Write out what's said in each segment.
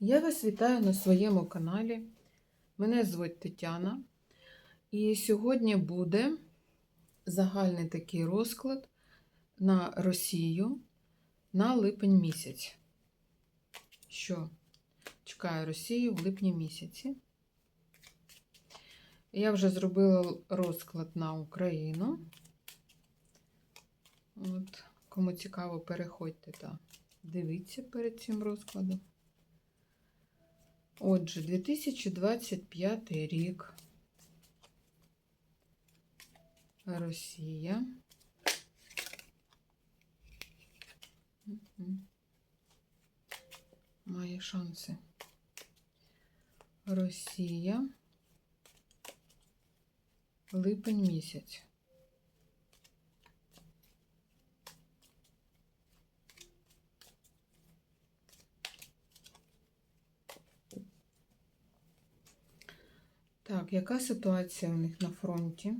Я вас вітаю на своєму каналі. Мене звуть Тетяна. І сьогодні буде загальний такий розклад на Росію на липень місяць. Що чекає Росію в липні місяці. Я вже зробила розклад на Україну. От, кому цікаво, переходьте та дивіться перед цим розкладом. Отже, 2025 рік. Росія. Має шанси. Росія. Липень місяць. Так, яка ситуація у них на фронті?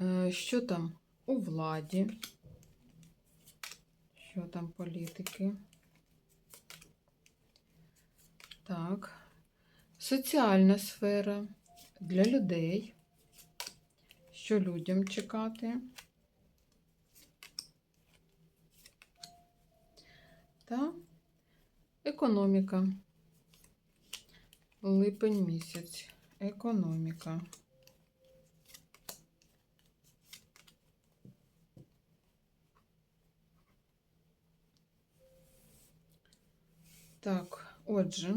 Е, Що там у владі? Що там політики? Так, соціальна сфера для людей. Що людям чекати? Та економіка. Липень місяць. Економіка. Так, отже,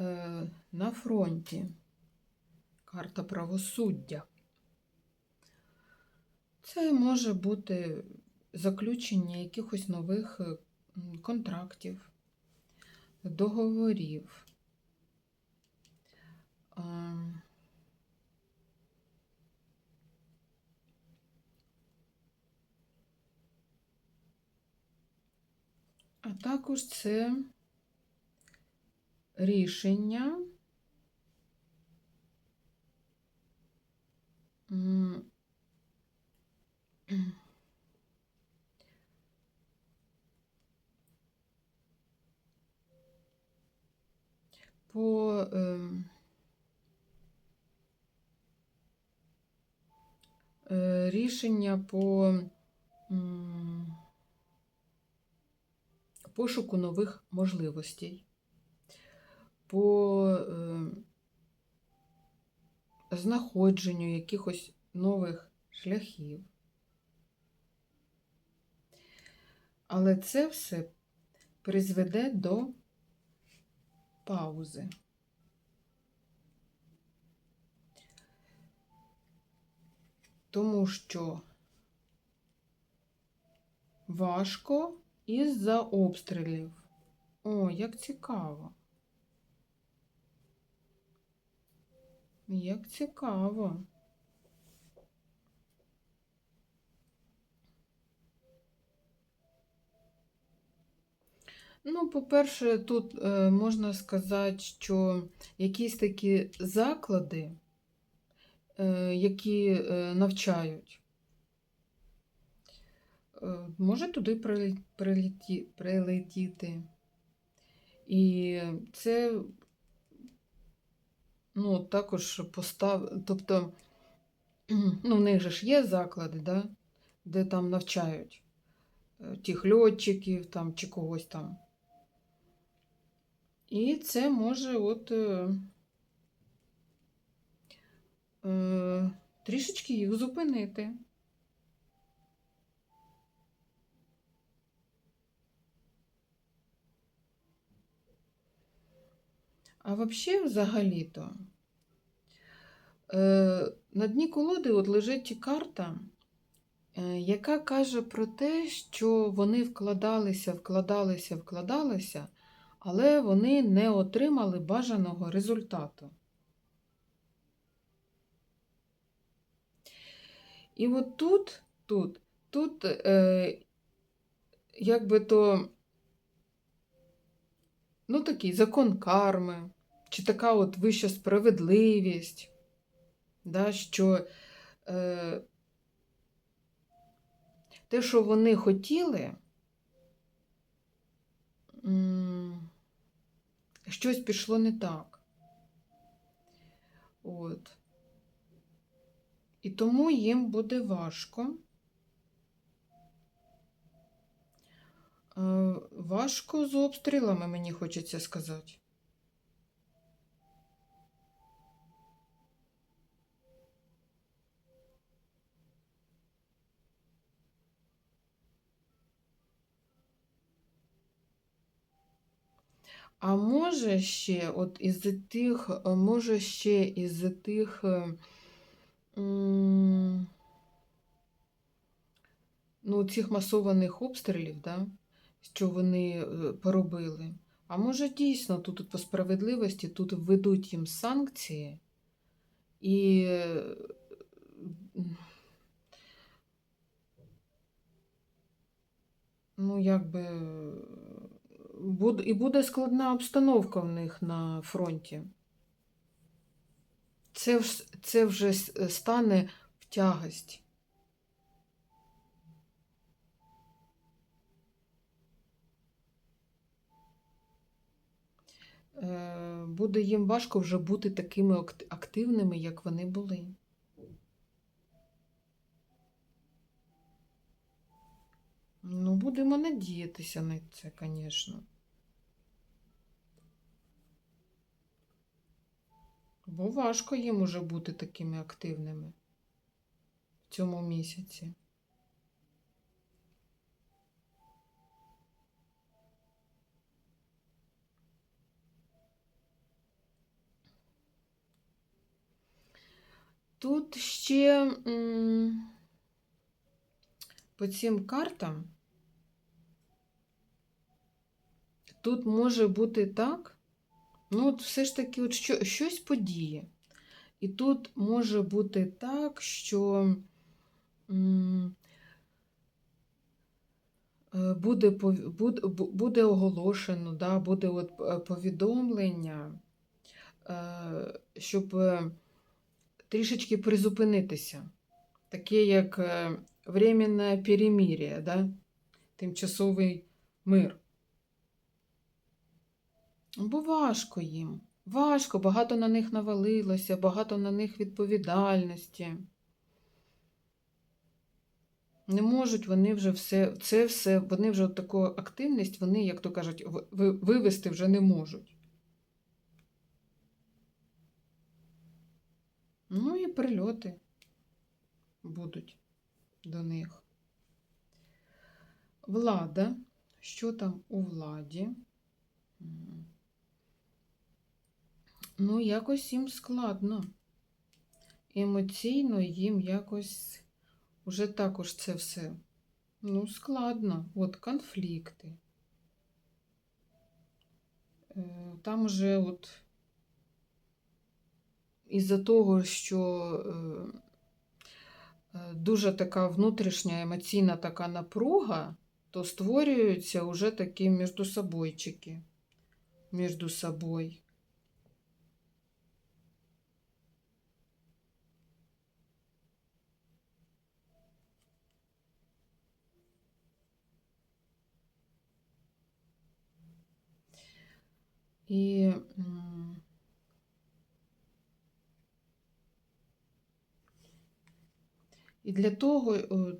е, на фронті карта правосуддя. Це може бути заключення якихось нових е, контрактів, договорів. А, А також це рішення м, по ем, е, рішення по м, пошуку нових можливостей, по е, знаходженню якихось нових шляхів. Але це все призведе до паузи. Тому що важко із-за обстрілів. О, як цікаво. Як цікаво. Ну, по-перше, тут е, можна сказати, що якісь такі заклади, е, які е, навчають, може туди прилеті- прилетіти. І це ну, також постав, тобто, ну, в них же ж є заклади, да, де там навчають тих льотчиків там, чи когось там. І це може от е, е, трішечки їх зупинити. А взагалі, взагалі-то, е, на дні колоди от лежить карта, е, яка каже про те, що вони вкладалися, вкладалися, вкладалися, але вони не отримали бажаного результату. І от тут, тут, тут, е, якби то, ну, такий закон карми, чи така от вища справедливість, да, що е, те, що вони хотіли, м, щось пішло не так. От. І тому їм буде важко. Е, Важко з обстрілами, мені хочеться сказати. А може ще, от із тих, е, може ще із тих, е, ну, цих масованих обстрілів, да, що вони е, поробили. А може дійсно тут, по справедливості тут введуть їм санкції і ну, якби і буде складна обстановка в них на фронті. Це, це вже стане в тягость. Е, Буде їм важко вже бути такими активними, як вони були. Будемо надіятися на це, звісно. Бо важко їм уже бути такими активними в цьому місяці. Тут ще по цим картам тут може бути так, ну, от все ж таки, от що, щось подіє. І тут може бути так, що м, е, буде, буде, буде оголошено, да, буде от е, повідомлення, е, щоб трішечки призупинитися. Таке як временне перемир'я, да? тимчасовий мир. Бо важко їм. Важко, багато на них навалилося, багато на них відповідальності. Не можуть вони вже все, це все, вони вже от таку активність, вони, як то кажуть, ви- ви- вивести вже не можуть. Ну і прильоти будуть до них. Влада. Що там у владі? Ну, якось їм складно. Емоційно їм якось уже також це все. Ну, складно. От конфлікти. Е, Там уже от із-за того, що е, е, дуже така внутрішня емоційна така напруга, то створюються вже такі між собойчики. Між собою. І І для того, е,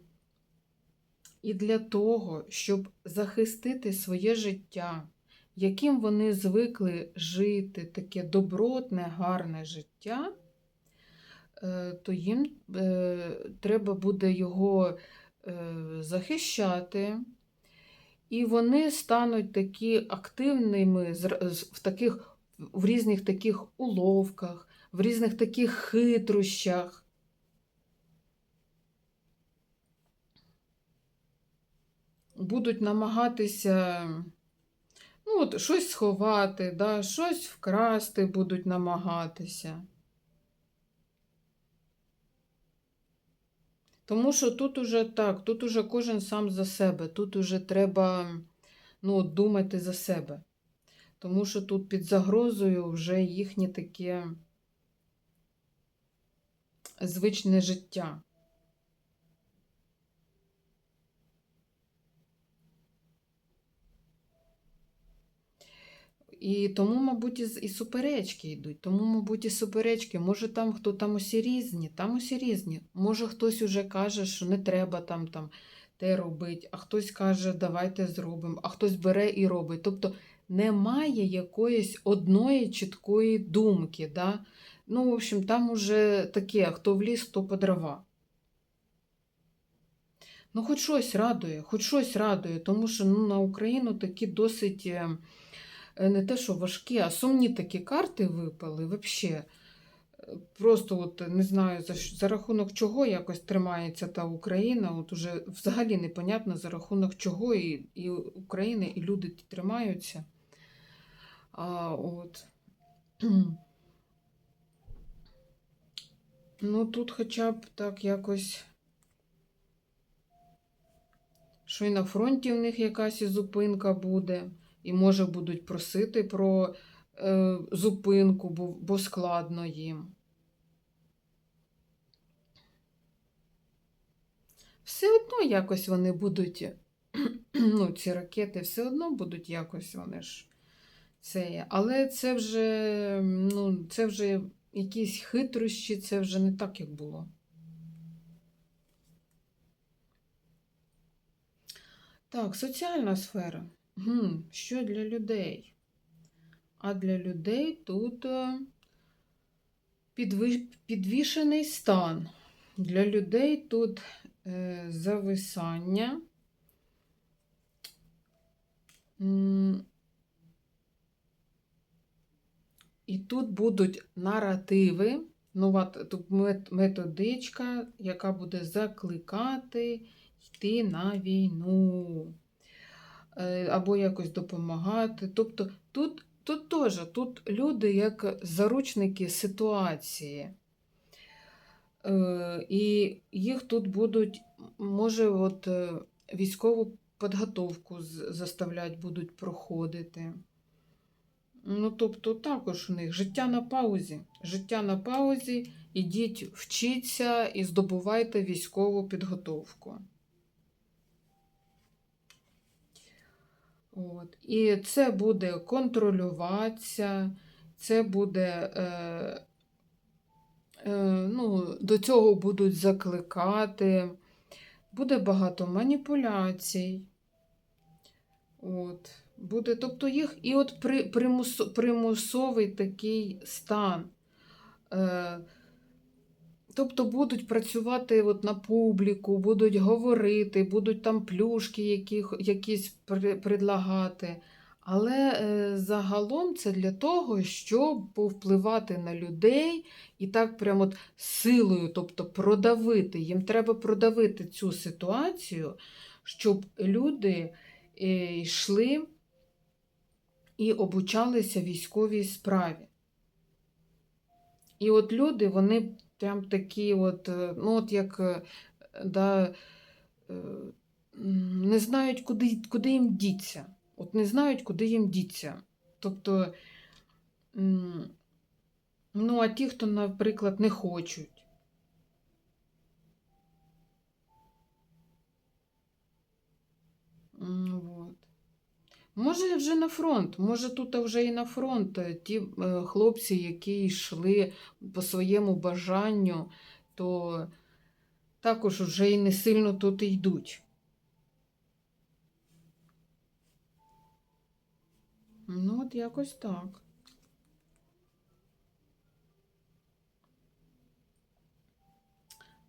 і для того, щоб захистити своє життя, яким вони звикли жити, таке добротне, гарне життя, е, то їм е, треба буде його захищати. І вони стануть такі активними в таких в різних таких уловках, в різних таких хитрощах. Будуть намагатися ну, от, щось сховати, да, щось вкрасти будуть намагатися. Тому що тут уже так, тут уже кожен сам за себе, тут уже треба ну, думати за себе. Тому що тут під загрозою вже їхнє таке звичне життя. І тому, мабуть, і, суперечки йдуть. Тому, мабуть, і суперечки. Може, там хто там усі різні, там усі різні. Може, хтось уже каже, що не треба там, там те робити, а хтось каже, давайте зробимо, а хтось бере і робить. Тобто немає якоїсь одної чіткої думки. Да? Ну, в общем, там уже таке, хто в ліс, хто по дрова. Ну, хоч щось радує, хоч щось радує, тому що ну, на Україну такі досить е, не те, що важкі, а сумні такі карти випали взагалі. Просто от не знаю, за, за рахунок чого якось тримається та Україна. От уже взагалі непонятно за рахунок чого і, і Україна, і люди тримаються. А, от. Ну, тут хоча б так якось. Що і на фронті в них якась і зупинка буде, і може будуть просити про е, зупинку, бо, бо складно їм. Все одно якось вони будуть, ну, ці ракети все одно будуть якось вони ж це. Але це вже, ну, це вже якісь хитрощі, це вже не так, як було. Так, соціальна сфера. Гм, що для людей? А для людей тут е, підвішений стан. Для людей тут е, зависання. І тут будуть наративи, нова т- тут методичка, яка буде закликати йти на війну або якось допомагати. Тобто тут, тут теж тут люди як заручники ситуації. Е, І їх тут будуть, може, от е, військову підготовку заставлять будуть проходити. Ну, тобто, також у них життя на паузі. Життя на паузі, ідіть вчіться і здобувайте військову підготовку. От. І це буде контролюватися, це буде, е, е, ну, до цього будуть закликати, буде багато маніпуляцій. От. Буде, тобто їх і от при, примус, примусовий такий стан. Е, тобто будуть працювати от на публіку, будуть говорити, будуть там плюшки які, якісь предлагати. Але е, загалом це для того, щоб повпливати на людей і так прямо от силою, тобто продавити. Їм треба продавити цю ситуацію, щоб люди е, йшли і обучалися військовій справі. І от люди, вони прям такі, от, е, ну, от як е, да, е, не знають, куди, куди їм діться. От не знають, куди їм діться. Тобто, ну, а ті, хто, наприклад, не хочуть. Вот. Може, вже на фронт, може, тут вже і на фронт е, ті е, хлопці, які йшли по своєму бажанню, то також вже і не сильно тут йдуть. Ну, от якось так.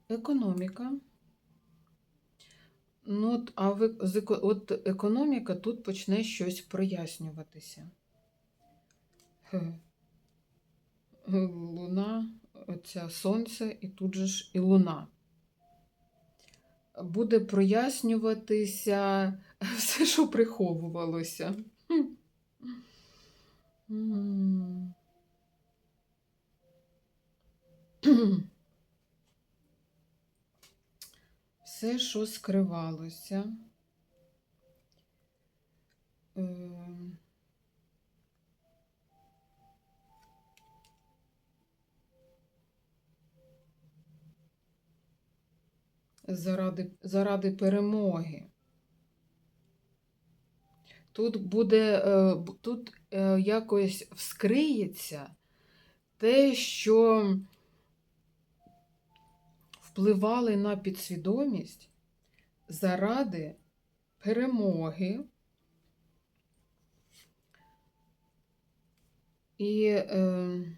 Економіка. Ну, от, а ви, от економіка тут почне щось прояснюватися. Луна, оця сонце, і тут же ж і луна. Буде прояснюватися все, що приховувалося. Хм. М. Все, що скривалося. Ем. Заради, заради перемоги. Тут буде, е, тут е, якось вскриється те, що впливали на підсвідомість заради перемоги. І е,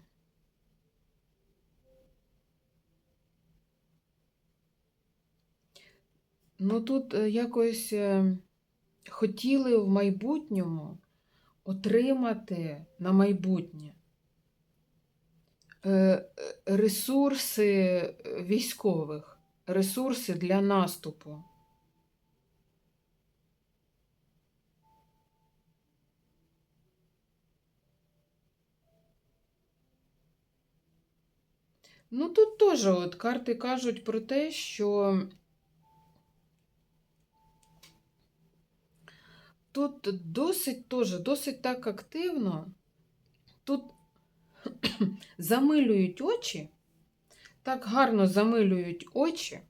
ну тут е, якось е, хотіли в майбутньому отримати на майбутнє ресурси е, військових, ресурси для наступу. Ну, тут теж от карти кажуть про те, що тут досить теж, досить так активно, тут замилюють очі, так гарно замилюють очі,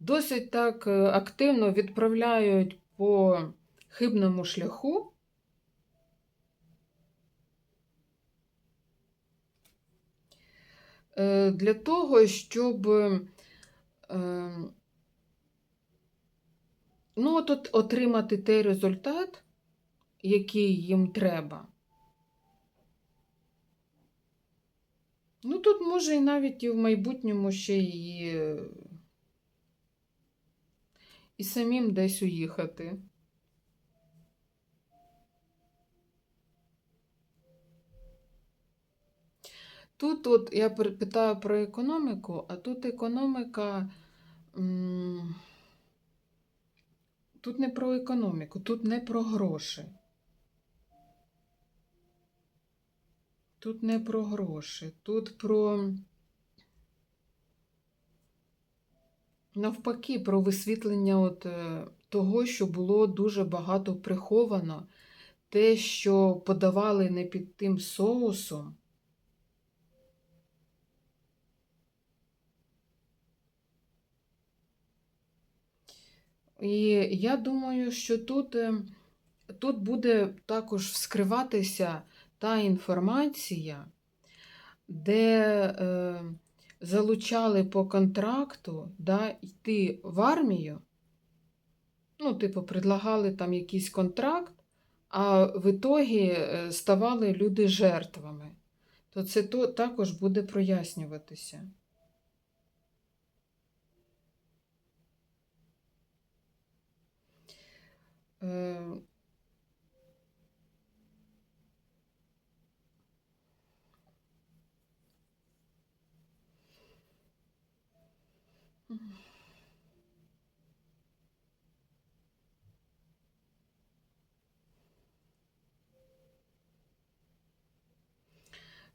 досить так е, активно відправляють по хибному шляху. Е, для того, щоб е, ну, от, от, отримати той результат, який їм треба. Ну, тут може і навіть і в майбутньому ще і, і самим десь уїхати. Тут от я питаю про економіку, а тут економіка. Тут не про економіку, тут не про гроші. Тут не про гроші, тут про навпаки, про висвітлення от, е, того, що було дуже багато приховано, те, що подавали не під тим соусом. І я думаю, що тут, е, тут буде також вскриватися та інформація, де е, залучали по контракту да, йти в армію. Ну, типу, предлагали там якийсь контракт, а в ітогі е, ставали люди жертвами. То це то, також буде прояснюватися.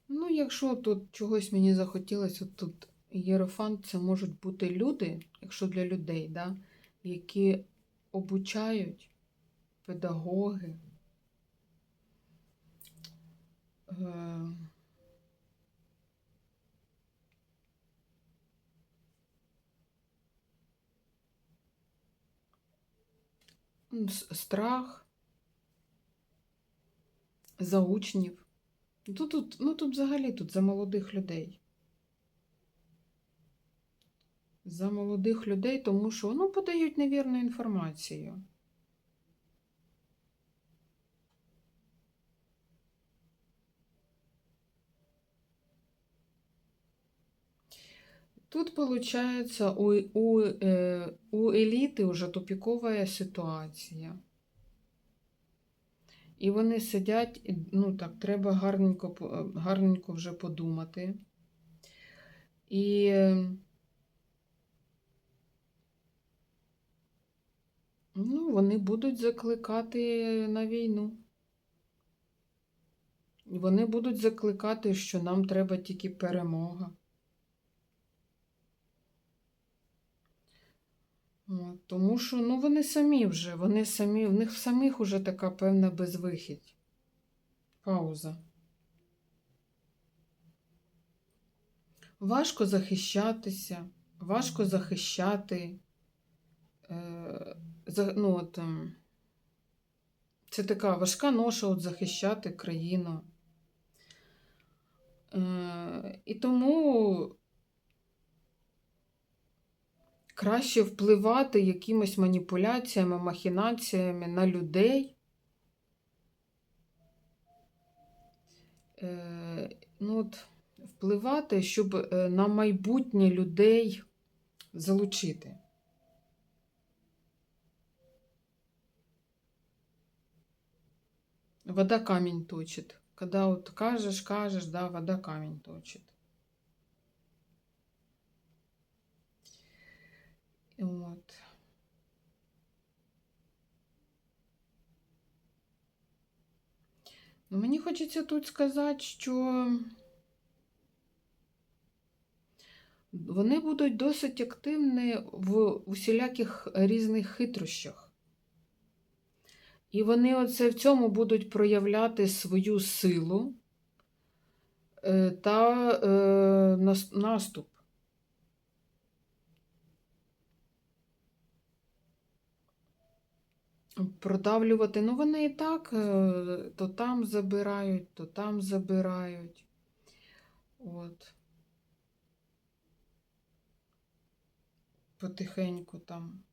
Ну, якщо тут чогось мені захотілося, от тут єрофант це можуть бути люди, якщо для людей, да, які обучають педагоги. Е, страх за учнів. Ну тут, ну тут взагалі тут за молодих людей. За молодих людей, тому що ну, подають невірну інформацію. Тут, получается, у, у, е, у еліти вже тупікова ситуація. І вони сидять, ну так, треба гарненько, гарненько вже подумати. І ну, вони будуть закликати на війну. Вони будуть закликати, що нам треба тільки перемога. Тому що ну, вони самі вже, вони самі, в них самих уже така певна безвихідь. Пауза. Важко захищатися, важко захищати. Е, за, ну, от, ем, Це така важка ноша от захищати країну. Е, І тому краще впливати якимись маніпуляціями, махінаціями на людей. Е, Ну, от, впливати, щоб е, на майбутнє людей залучити. Вода камень точит. Когда вот кажешь, кажешь, да, вода камень точит. Вот. Ну, мені хочеться тут сказати, що вони будуть досить активні в усіляких різних хитрощах. І вони оце в цьому будуть проявляти свою силу е, та е, наступ. Продавлювати, ну вони і так е, то там забирають, то там забирають. От. Потихеньку там.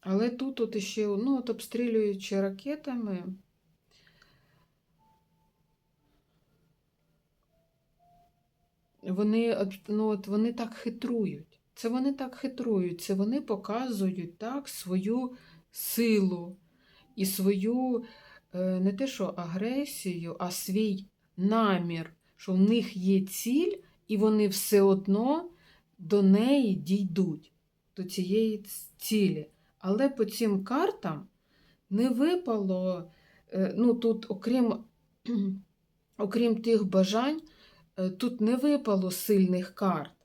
Але тут от іще, ну, от обстрілюючи ракетами, вони, ну, от вони так хитрують. Це вони так хитрують, це вони показують так свою силу і свою е, не те, що агресію, а свій намір, що в них є ціль, і вони все одно до неї дійдуть, до цієї цілі. Але по цим картам не випало, е, ну тут, окрім, окрім тих бажань, е, тут не випало сильних карт.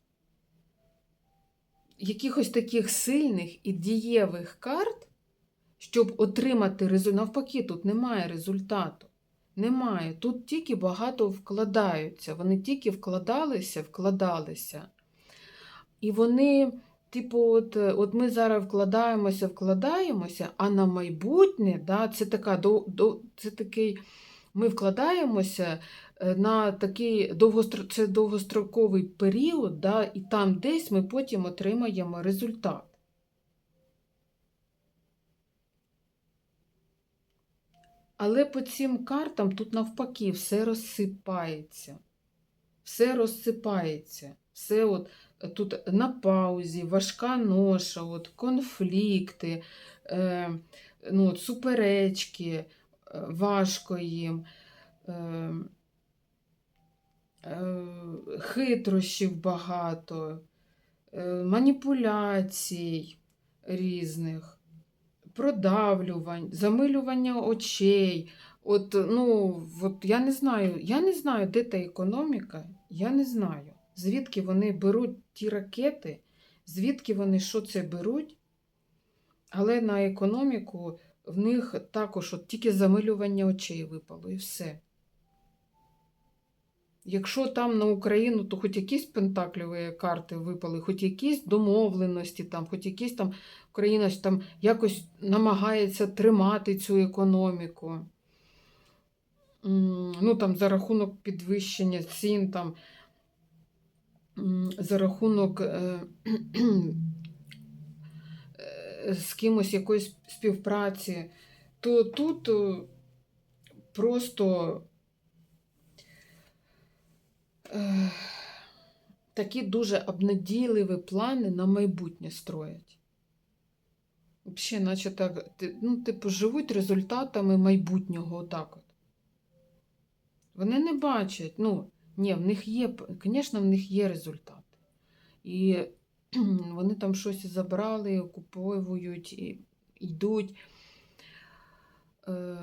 Якихось таких сильних і дієвих карт, щоб отримати результат. Навпаки, тут немає результату. Немає. Тут тільки багато вкладаються. Вони тільки вкладалися, вкладалися. І вони, типу, от, от ми зараз вкладаємося, вкладаємося, а на майбутнє, да, це, така, до, до, це такий, ми вкладаємося на такий довгостро, це довгостроковий період, да, і там десь ми потім отримаємо результат. Але по цим картам тут навпаки все розсипається. Все розсипається. Все от е, тут на паузі, важка ноша, от, конфлікти, е, ну, от, суперечки, е, важко їм, е, е, хитрощів багато, е, маніпуляцій різних продавлювань, замилювання очей. От, ну, от я не знаю, я не знаю, де та економіка, я не знаю, звідки вони беруть ті ракети, звідки вони що це беруть. Але на економіку в них також от тільки замилювання очей випало і все. Якщо там на Україну, то хоч якісь пентакльові карти випали, хоч якісь домовленості, там, хоч якісь там Україна там якось намагається тримати цю економіку. Ну, там, за рахунок підвищення цін, там, за рахунок е, е, з кимось якоїсь співпраці, то тут е, просто такі дуже обнадійливі плани на майбутнє строять. Взагалі, наче так, ну, типу, живуть результатами майбутнього отак от. Вони не бачать, ну, ні, в них є, звісно, в них є результати. І вони там щось забрали, окуповують, і йдуть. Е,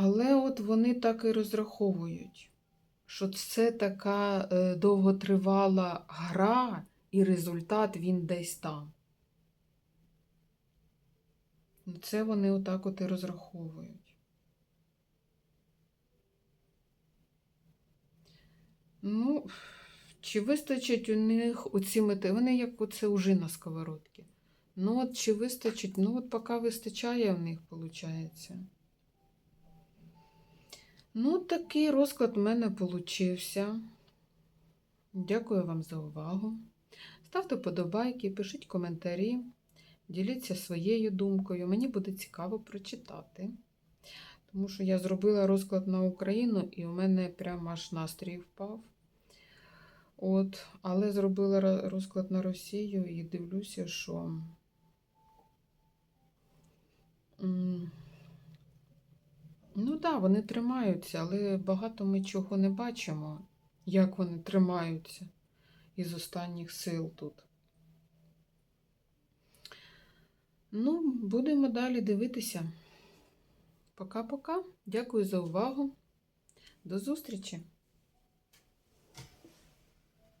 Але от вони так і розраховують, що це така е, довготривала гра, і результат він десь там. Ну, Це вони отак от і розраховують. Ну, Чи вистачить у них оці мети? Вони як оце уже на сковородці. Ну от чи вистачить? Ну от поки вистачає в них, виходить. Ну, такий розклад в мене получився. Дякую вам за увагу. Ставте подобайки, пишіть коментарі, діліться своєю думкою. Мені буде цікаво прочитати. Тому що я зробила розклад на Україну і у мене прямо аж настрій впав. От, але зробила розклад на Росію і дивлюся, що. Ну так, да, вони тримаються, але багато ми чого не бачимо, як вони тримаються із останніх сил тут. Ну, будемо далі дивитися. Пока-пока. Дякую за увагу. До зустрічі!